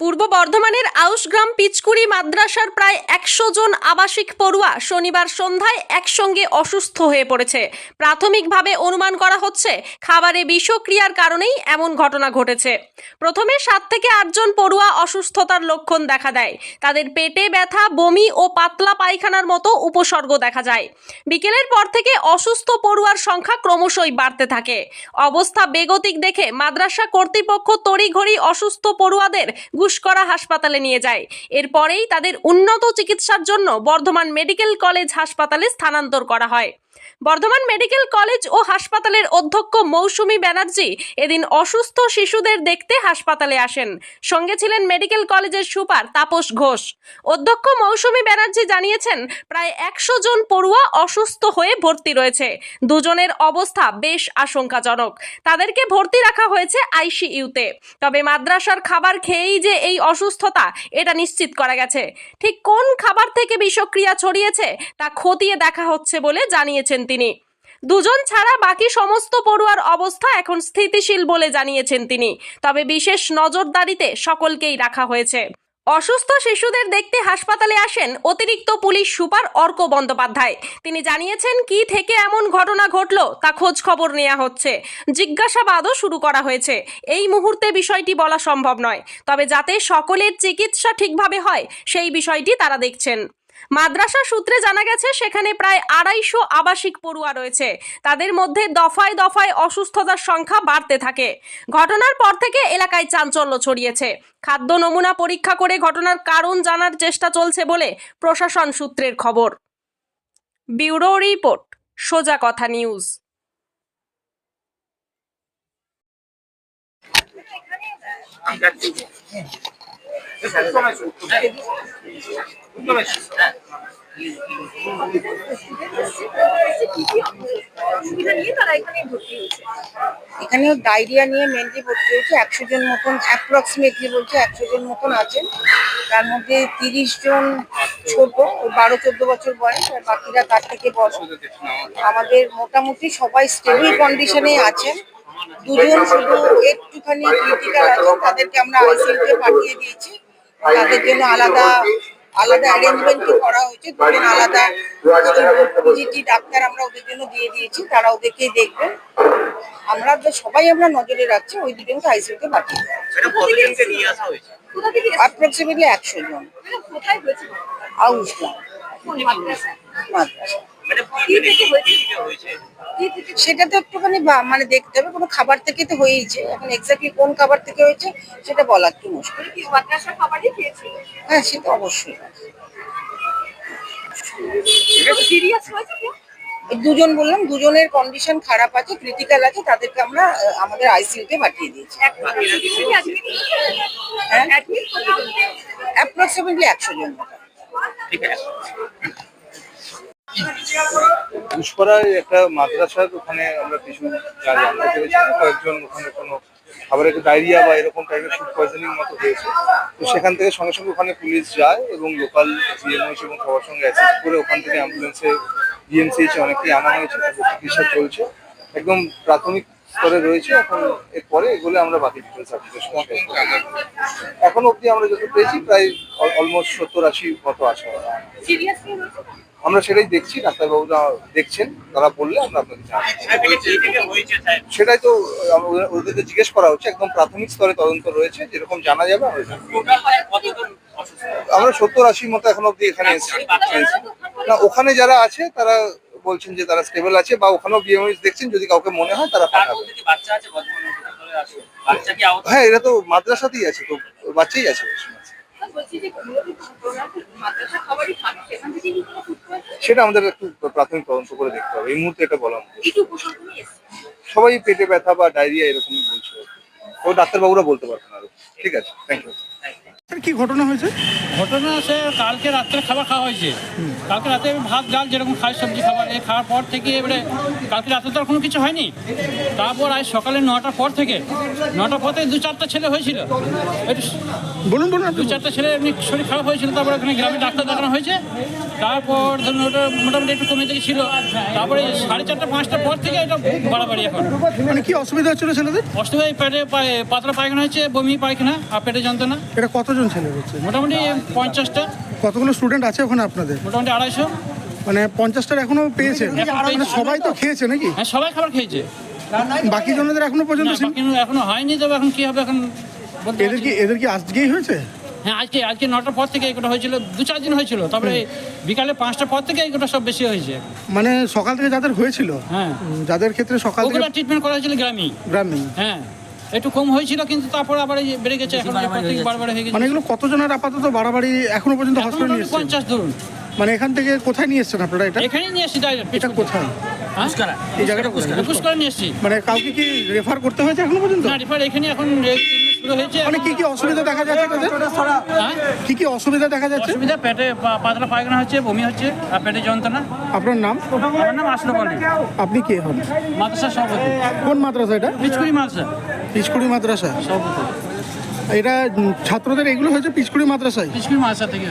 পূর্ব বর্ধমানের আউশগ্রাম পিচকুড়ি মাদ্রাসার প্রায় একশো জন আবাসিক পড়ুয়া শনিবার সন্ধ্যায় একসঙ্গে অসুস্থ হয়ে পড়েছে। প্রাথমিকভাবে অনুমান করা হচ্ছে, খাবারে বিষক্রিয়ার কারণেই এমন ঘটনা ঘটেছে। প্রথমে সাত থেকে আটজন পড়ুয়া অসুস্থতার লক্ষণ দেখা দেয়। তাদের পেটে ব্যথা, বমি ও পাতলা পায়খানার মতো উপসর্গ দেখা যায়। বিকেলের পর থেকে অসুস্থ পড়ুয়ার সংখ্যা ক্রমশই বাড়তে থাকে। অবস্থা বেগতিক দেখে মাদ্রাসা কর্তৃপক্ষ তড়িঘড়ি অসুস্থ পড়ুয়াদের গুসকরা হাসপাতালে নিয়ে যায়। এরপরেই তাদের উন্নত চিকিৎসার জন্য বর্ধমান মেডিকেল কলেজ হাসপাতালে স্থানান্তর করা হয়। বর্ধমান মেডিকেল কলেজ ও হাসপাতালের অধ্যক্ষ মৌসুমি ব্যানার্জি এদিন অসুস্থ শিশুদের দেখতে হাসপাতালে আসেন। সঙ্গে ছিলেন মেডিকেল কলেজের সুপার তাপস ঘোষ। অধ্যক্ষ মৌসুমি ব্যানার্জি জানিয়েছেন, প্রায় একশো জন পড়ুয়া অসুস্থ হয়ে ভর্তি রয়েছে। দুজনের অবস্থা বেশ আশঙ্কাজনক। তাদেরকে ভর্তি রাখা হয়েছে আইসিইউতে। তবে মাদ্রাসার খাবার খেয়েই যে এই অসুস্থতা, এটা নিশ্চিত করা গেছে। ঠিক কোন খাবার থেকে বিষক্রিয়া ছড়িয়েছে, তা খতিয়ে দেখা হচ্ছে বলে জানিয়েছেন তিনি। দুজন ছাড়া বাকি সমস্ত পড়ুয়ার অবস্থা এখন স্থিতিশীল বলে জানিয়েছেন তিনি। তবে বিশেষ নজরদারিতে সকলকেই রাখা হয়েছে। অসুস্থ শিশুদের দেখতে হাসপাতালে আসেন অতিরিক্ত পুলিশ সুপার অর্ক বন্দ্যোপাধ্যায়। তিনি জানিয়েছেন, কি থেকে এমন ঘটনা ঘটলো তা খোঁজ খবর নেওয়া হচ্ছে। জিজ্ঞাসাবাদও শুরু করা হয়েছে। এই মুহূর্তে বিষয়টি বলা সম্ভব নয়। তবে যাতে সকলের চিকিৎসা ঠিকভাবে হয়, সেই বিষয়টি তারা দেখছেন। মাদ্রাসা সূত্রে জানা গেছে, সেখানে প্রায় আড়াইশো আবাসিক পড়ুয়া রয়েছে। তাদের মধ্যে দফায় দফায় অসুস্থতার সংখ্যা বাড়তে থাকে। ঘটনার পর থেকে এলাকায় চাঞ্চল্য ছড়িয়েছে। খাদ্য নমুনা পরীক্ষা করে ঘটনার কারণ জানার চেষ্টা চলছে বলে প্রশাসন সূত্রের খবর। ব্যুরো রিপোর্ট, সোজা কথা নিউজ। এখানেও ডায়রিয়া নিয়ে মেনলি ভর্তি হয়েছে একশো জন মতন অ্যাপ্রক্সিমেটলি বলছে একশো জন মতন আছেন। তার মধ্যে তিরিশ জন ছোট বারো, চোদ্দ বছর বয়স, আর বাকিরা তার থেকে বড়। আমাদের মোটামুটি সবাই স্টেবল কন্ডিশনে আছেন। দুজন শুধু একটুখানি ক্রিটিক্যাল আছে তাদেরকে আমরা আইসিইউতে পাঠিয়ে দিয়েছি। তাদের জন্য আলাদা আলাদা অ্যারেঞ্জমেন্ট করা হয়েছে। দুজন আলাদা পিজিটি ডাক্তার আমরা ওদের জন্য দিয়ে দিয়েছি তারা ওদেরকেই দেখবেন আমরা তো সবাই আমরা নজরে রাখছি ওই দুজনকে আইসিইউতে পাঠিয়ে হয়েছে। অ্যাপ্রক্সিমেটলি একশো জন। আউসলাম মাদ্রাসা। কি থেকে হয়েছে সেটা তো একটুখানি মানে দেখতে হবে কোনো খাবার থেকে তো হয়েইছে। এখন এক্স্যাক্টলি কোন খাবার থেকে হয়েছে সেটা বলা একটু মুশকিল? হ্যাঁ সেটা অবশ্যই। দুজন বললাম দুজনের কন্ডিশন খারাপ আছে ক্রিটিক্যাল আছে তাদেরকে আমরা আমাদের আইসিইউতে পাঠিয়ে দিয়েছি। অ্যাপ্রক্সিমেটলি একশো জন। ঠিক আছে। পুষ্করায় একটা মাদ্রাসার ওখানে আমরা কিছু জানতে পেরেছি কয়েকজন ওখানে কোনো খাবারের ডায়রিয়া বা এরকম টাইপের ফুড পয়জনিং মতো হয়েছে। তো সেখান থেকে সঙ্গে সঙ্গে ওখানে পুলিশ যায় এবং লোকাল জিএমএইচ এবং সবার সঙ্গে অ্যাসিস্ট করে ওখান থেকে অ্যাম্বুলেন্সে ডিএমসিএইচ অনেকেই আনা হয়েছে চিকিৎসা চলছে। একদম প্রাথমিক স্তরে রয়েছে, এখন এরপরে এগুলো আমরা বাকি ডিটেলস আপনাদের এখন অবধি আমরা যত পেয়েছি, প্রায় অলমোস্ট সত্তর আশি মতো আছে আমরা সেটাই দেখছি, ডাক্তারবাবুরা দেখছেন, তারা বললে আমরা আপনাকে জানাব। সেটাই তো ওদেরকে জিজ্ঞেস করা হচ্ছে, একদম প্রাথমিক স্তরে তদন্ত রয়েছে, যেরকম জানা যাবে, আমরা আমরা সত্তর আশি মতো এখন অব্দি এখানে এসেছি। না, ওখানে যারা আছে, তারা বলছেন যে তারা স্টেবল আছে, বা ওখানেও বিএমএস দেখছেন, যদি কাউকে মনে হয়, তারা হ্যাঁ এরা তো মাদ্রাসাতেই আছে তো বাচ্চাই আছে সেটা আমাদের একটু প্রাথমিক তদন্ত করে দেখতে হবে এই মুহূর্তে এটা বলা সবাই পেটে ব্যথা বা ডায়রিয়া এরকমই বলছে। ও ডাক্তারবাবুরা বলতে পারবেন আরও। ঠিক আছে থ্যাংক ইউ কি ঘটনা হয়েছে? ঘটনা সে কালকে রাত্রে খাবার খাওয়া হয়েছে। কালকে রাতে আমি ভাত ডাল যেরকম খাই সবজি খাবার এই খাওয়ার পর থেকে এবারে কালকে রাতে তো আর কোনো কিছু হয়নি। তারপর আজ সকালে নটার পর থেকে নটার পর থেকে দু চারটা ছেলে হয়েছিল। বলুন বলুন দু চারটা ছেলে এমনি শরীর খারাপ হয়েছিল তারপর ওখানে গ্রামে ডাক্তার দেখানো হয়েছে। তারপর ধরুন ওটা মোটামুটি একটু কমে থেকে ছিল। তারপরে সাড়ে চারটা পাঁচটার পর থেকে এটা বাড়াবাড়ি এখন। মানে কি অসুবিধা হচ্ছিল ছেলেদের? অষ্টমী পেটে পাতলা পায়খানা হয়েছে বমি পায়খানা আর পেটে যন্ত্রণা। এটা কতজন ছেলে হচ্ছে? মোটামুটি পঞ্চাশটা। কতগুলো স্টুডেন্ট আছে ওখানে আপনাদের? মোটামুটি আড়াইশো। মানে পঞ্চাশটার এখনও পেয়েছি। মানে সবাই তো খেয়েছে নাকি? হ্যাঁ সবাই খাবার খেয়েছে। বাকি জনদের এখনও পর্যন্ত এখনও হয়নি তবে এখন কি হবে এখন এদের কি এদের কি আজকেই হয়েছে? হ্যাঁ আজকে আজকে নটার পর থেকে এগুলো হয়েছিল। দু চার দিন হয়েছিল তারপরে বিকালে পাঁচটার পর থেকে এগুলো সব বেশি হয়েছে। মানে সকাল থেকে যাদের হয়েছিল হ্যাঁ। যাদের ক্ষেত্রে সকাল থেকে ট্রিটমেন্ট করা হয়েছিল গ্রামে গ্রামে হ্যাঁ। একটু কম হয়েছিল কিন্তু তারপর আবার এই বেড়ে গেছে এখন বারবার হয়ে গেছে। মানে এগুলো কতজনের আপাতত বাড়াবাড়ি এখনও পর্যন্ত হসপিটাল নিয়ে পঞ্চাশ ধরুন। মানে এখান থেকে কোথায় নিয়ে এসেছেন আপনারা এটা? এখানেই নিয়ে এসছি ডাইরেক্ট এটা কোথায়? হ্যাঁ? এই জায়গাটা একুশ নিয়ে এসছি। মানে কাউকে কি রেফার করতে হয়েছে এখনও পর্যন্ত? না রিফার এখানে এখন শুরু হয়েছে। মানে কি কি অসুবিধা দেখা যাচ্ছে হ্যাঁ? কি কি অসুবিধা দেখা যাচ্ছে? অসুবিধা পেটে পা- পাতলা পায়খানা হচ্ছে বমি হচ্ছে আর পেটে যন্ত্রণা। আপনার নাম? আমার নাম আশরফ আলী আপনি কে হন? মাদ্রাসা সভাপতি। কোন মাদ্রাসা এটা? মাদ্রাসা। পিচকুড়ি মাদ্রাসা? এটা ছাত্রদের এগুলো হয়েছে পিচকুড়ি মাদ্রাসায়? পিচকুড়ি মাদ্রাসা থেকে।